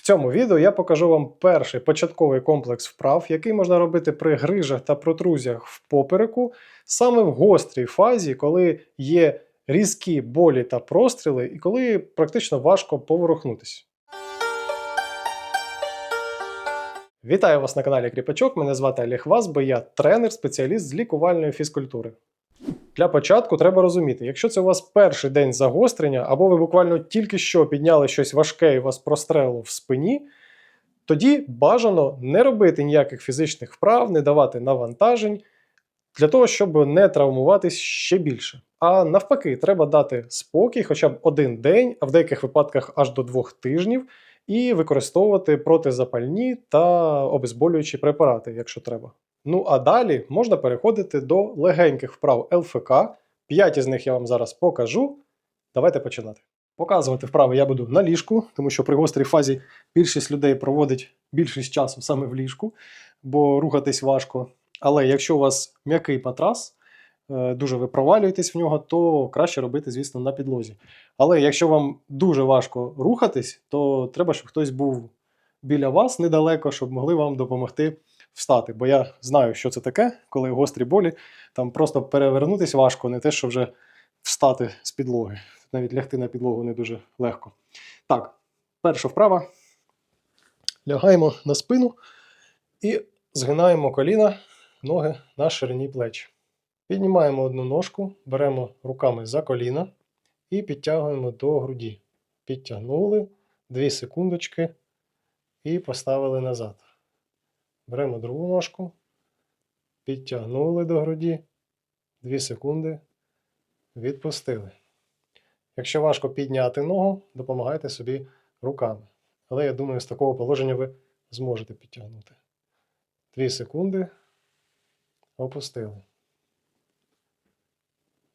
В цьому відео я покажу вам перший початковий комплекс вправ, який можна робити при грижах та протрузіях в попереку, саме в гострій фазі, коли є різкі болі та простріли, і коли практично важко поворухнутися. Вітаю вас на каналі Кріпачок. Мене звати Олег Вазбо, я тренер, спеціаліст з лікувальної фізкультури. Для початку треба розуміти, якщо це у вас перший день загострення, або ви буквально тільки що підняли щось важке і вас прострелило в спині, тоді бажано не робити ніяких фізичних вправ, не давати навантажень для того, щоб не травмуватись ще більше. А навпаки, треба дати спокій хоча б один день, а в деяких випадках аж до двох тижнів, і використовувати протизапальні та обезболюючі препарати, якщо треба. Ну а далі можна переходити до легеньких вправ ЛФК. П'ять із них я вам зараз покажу. Давайте починати. Показувати вправи я буду на ліжку, тому що при гострій фазі більшість людей проводить більшість часу саме в ліжку, бо рухатись важко. Але якщо у вас м'який матрас, е, дуже ви провалюєтесь в нього, то краще робити, звісно, на підлозі. Але якщо вам дуже важко рухатись, то треба, щоб хтось був біля вас недалеко, щоб могли вам допомогти встати. Бо я знаю, що це таке, коли гострі болі, там просто перевернутися важко, не те, що вже встати з підлоги. Навіть лягти на підлогу не дуже легко. Так, перша вправа. Лягаємо на спину і згинаємо коліна, ноги на ширині плеч. Піднімаємо одну ножку, беремо руками за коліна і підтягуємо до груді. Підтягнули 2 секундочки і поставили назад. Беремо другу ножку, підтягнули до груді, 2 секунди, відпустили. Якщо важко підняти ногу, допомагайте собі руками. Але я думаю, з такого положення ви зможете підтягнути. 2 секунди, опустили.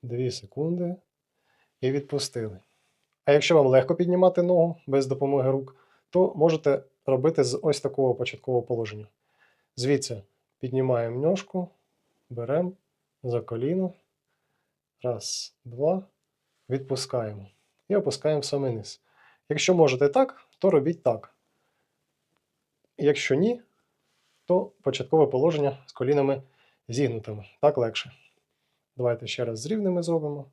2 секунди і відпустили. А якщо вам легко піднімати ногу без допомоги рук, то можете робити з ось такого початкового положення. Звідси піднімаємо ножку, беремо за коліно. Раз, два, відпускаємо. І опускаємо в самий низ. Якщо можете так, то робіть так. Якщо ні, то початкове положення з колінами зігнутими. Так легше. Давайте ще раз з рівними зробимо.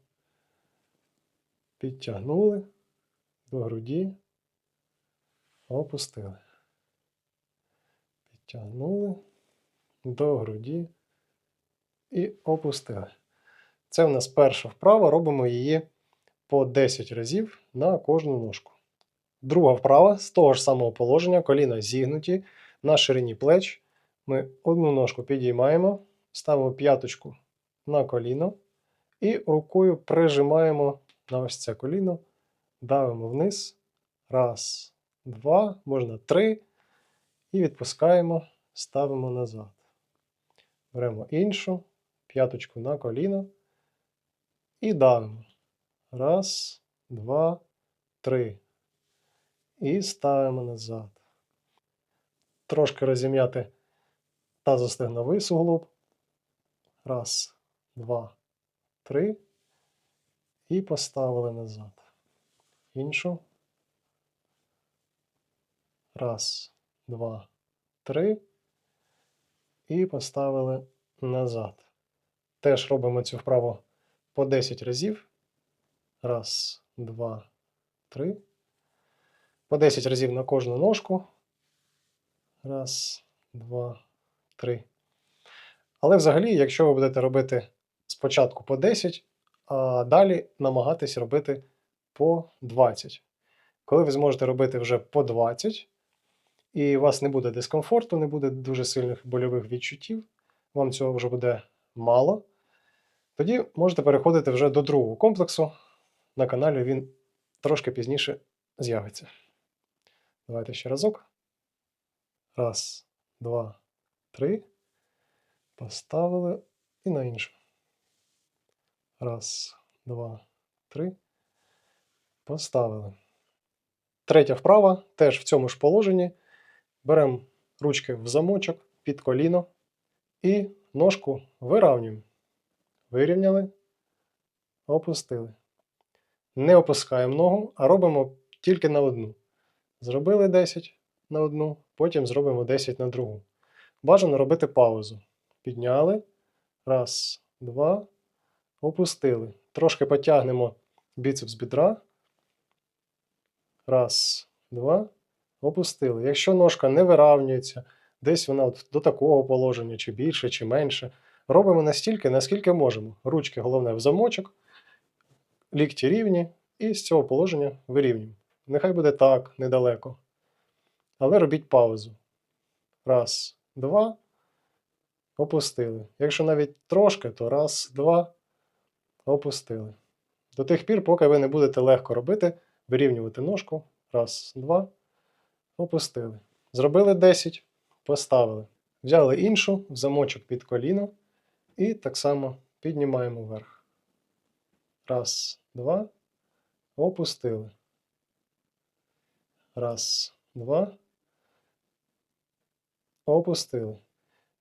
Підтягнули до груді, опустили. Підтягнули до груді і опустили. Це в нас перша вправа, робимо її по 10 разів на кожну ножку. Друга вправа з того ж самого положення, коліна зігнуті на ширині плеч. Ми одну ножку підіймаємо, ставимо п'яточку на коліно і рукою прижимаємо на ось це коліно, давимо вниз. Раз, два, можна три. І відпускаємо, ставимо назад. Беремо іншу, п'яточку на коліно і давимо. Раз, два, три. І ставимо назад. Трошки розім'яти тазостегновий суглоб. Раз, два, три. І поставили назад. Іншу. Раз, два, три. І поставили назад. Теж робимо цю вправу по 10 разів. Раз, два, три. По 10 разів на кожну ножку. Раз, два, три. Але взагалі, якщо ви будете робити спочатку по 10, а далі намагатись робити по 20. Коли ви зможете робити вже по 20, і у вас не буде дискомфорту, не буде дуже сильних больових відчуттів, вам цього вже буде мало, тоді можете переходити вже до другого комплексу. На каналі він трошки пізніше з'явиться. Давайте ще разок. Раз, два, три. Поставили і на іншу. Раз, два, три. Поставили. Третя вправа теж в цьому ж положенні. Беремо ручки в замочок під коліно і ножку виравнюємо. Вирівняли, опустили. Не опускаємо ногу, а робимо тільки на одну. Зробили 10, на одну, потім зробимо 10 на другу. Бажано робити паузу. Підняли. Раз, два. Опустили. Трошки потягнемо біцепс бідра. Раз, два. Опустили. Якщо ножка не виравнюється, десь вона от до такого положення, чи більше, чи менше. Робимо настільки, наскільки можемо. Ручки головне в замочок, лікті рівні, і з цього положення вирівнюємо. Нехай буде так, недалеко. Але робіть паузу. Раз, два. Опустили. Якщо навіть трошки, то раз, два. Опустили. До тих пір, поки ви не будете легко робити, вирівнювати ножку. Раз, два. Опустили. Зробили 10, поставили. Взяли іншу в замочок під коліно і так само піднімаємо вверх. Раз, два. Опустили. Раз, два. Опустили.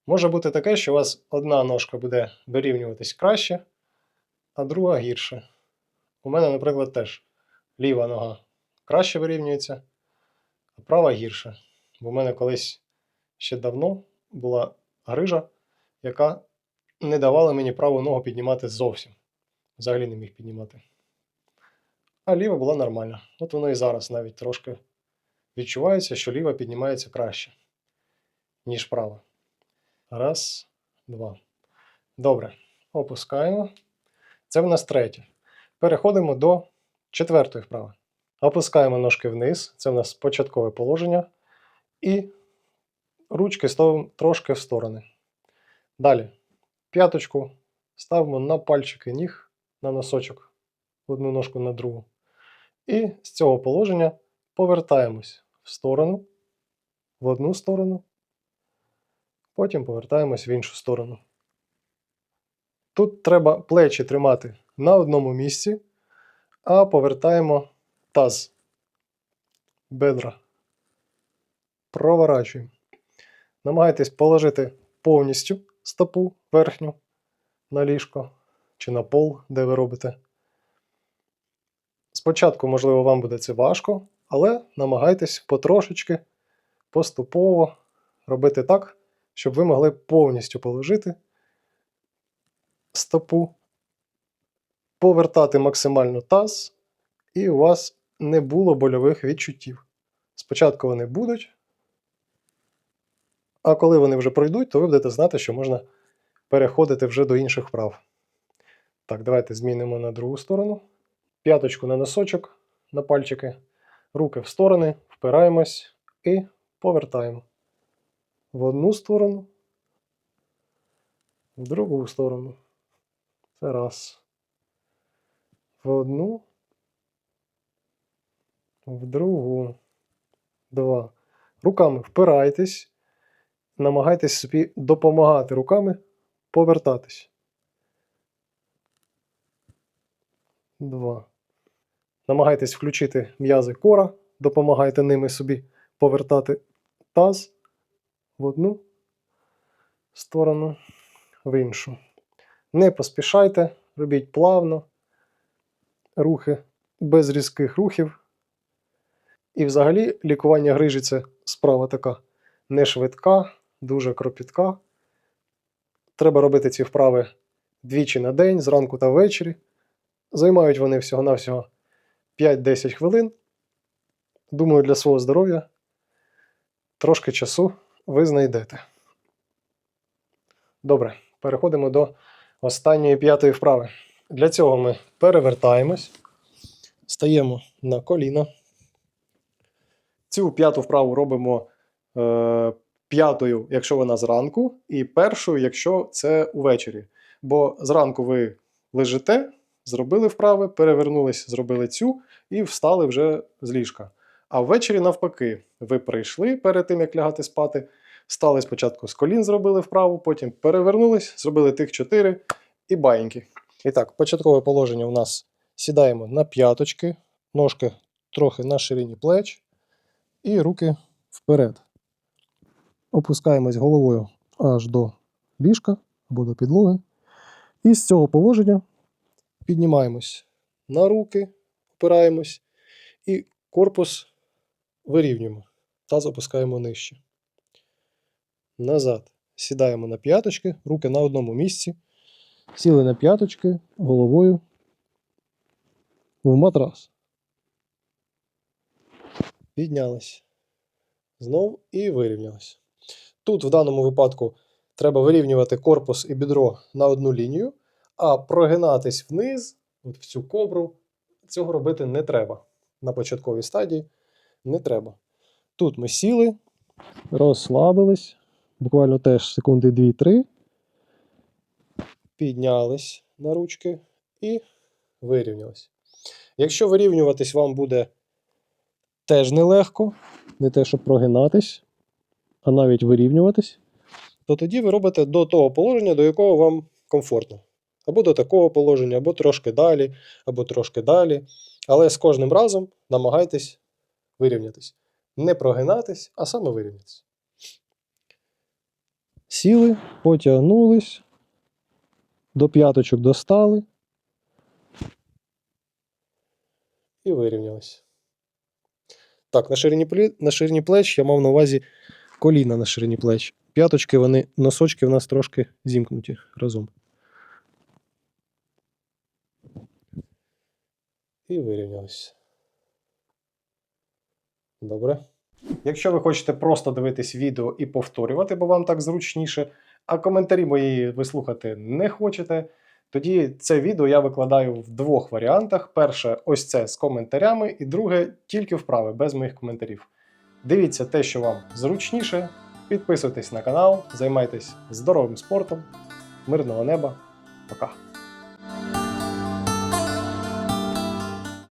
Може бути таке, що у вас одна ножка буде вирівнюватись краще, а друга гірше. У мене, наприклад, теж ліва нога краще вирівнюється, а права гірше. Бо в мене колись ще давно була грижа, яка не давала мені праву ногу піднімати зовсім. Взагалі не міг піднімати. А ліва була нормальна. От воно і зараз навіть трошки відчувається, що ліва піднімається краще, ніж права. Раз, два. Добре. Опускаємо. Це в нас третє. Переходимо до четвертої вправи. Опускаємо ножки вниз. Це в нас початкове положення. І ручки ставимо трошки в сторони. Далі. П'яточку ставимо на пальчики ніг, на носочок, одну ножку на другу. І з цього положення повертаємось в сторону, в одну сторону, потім повертаємось в іншу сторону. Тут треба плечі тримати на одному місці, а повертаємо таз, бедра. Проворачуємо. Намагайтесь положити повністю стопу верхню на ліжко чи на пол, де ви робите. Спочатку, можливо, вам буде це важко, але намагайтесь потрошечки, поступово робити так, щоб ви могли повністю положити стопу, повертати максимально таз, і у вас не було больових відчуттів. Спочатку вони будуть, а коли вони вже пройдуть, то ви будете знати, що можна переходити вже до інших вправ. Так, давайте змінимо на другу сторону. П'яточку на носочок, на пальчики, руки в сторони, впираємось і повертаємо. В одну сторону, в другу сторону. Це раз. В одну, в другу. Два. Руками впирайтесь. Намагайтесь собі допомагати руками повертатись. Два. Намагайтесь включити м'язи кора, допомагайте ними собі повертати таз в одну сторону, в іншу. Не поспішайте, робіть плавно, рухи без різких рухів. І взагалі лікування грижі це справа така не швидка, дуже кропітка. Треба робити ці вправи двічі на день, зранку та ввечері. Займають вони всього-навсього 5-10 хвилин. Думаю, для свого здоров'я трошки часу ви знайдете. Добре, переходимо до останньої п'ятої вправи. Для цього ми перевертаємось, стаємо на коліна. Цю п'яту вправу робимо е, п'ятою, якщо вона зранку, і першою, якщо це увечері. Бо зранку ви лежите, зробили вправи, перевернулись, зробили цю і встали вже з ліжка. А ввечері, навпаки, ви прийшли перед тим, як лягати спати, стали спочатку з колін, зробили вправу, потім перевернулись, зробили тих чотири і баєньки. І так, початкове положення у нас сідаємо на п'яточки, ножки трохи на ширині плеч, і руки вперед. Опускаємось головою аж до ліжка або до підлоги. І з цього положення піднімаємось на руки, опираємось і корпус вирівнюємо. таз опускаємо нижче. Назад. Сідаємо на п'яточки, руки на одному місці. Сіли на п'яточки головою в матрас. Піднялись. Знов і вирівнялись. Тут в даному випадку треба вирівнювати корпус і бідро на одну лінію, а прогинатись вниз, от в цю кобру, цього робити не треба. На початковій стадії не треба. Тут ми сіли, розслабились, буквально теж секунди 2-3, піднялись на ручки і вирівнялись. Якщо вирівнюватись вам буде теж нелегко, не те, щоб прогинатись, а навіть вирівнюватись, то тоді ви робите до того положення, до якого вам комфортно. Або до такого положення, або трошки далі, або трошки далі. Але з кожним разом намагайтесь вирівнятись. Не прогинатись, а саме вирівнятись. Сіли, потягнулись, до п'яточок достали і вирівнялись. Так, на ширині, на ширині плеч я мав на увазі коліна на ширині плеч. П'яточки, вони, носочки в нас трошки зімкнуті разом. І вирівнялись. Добре. Якщо ви хочете просто дивитись відео і повторювати, бо вам так зручніше, а коментарі мої ви слухати не хочете, тоді це відео я викладаю в двох варіантах. Перше, ось це з коментарями, і друге тільки вправи, без моїх коментарів. Дивіться те, що вам зручніше. Підписуйтесь на канал, займайтесь здоровим спортом. Мирного неба. Пока.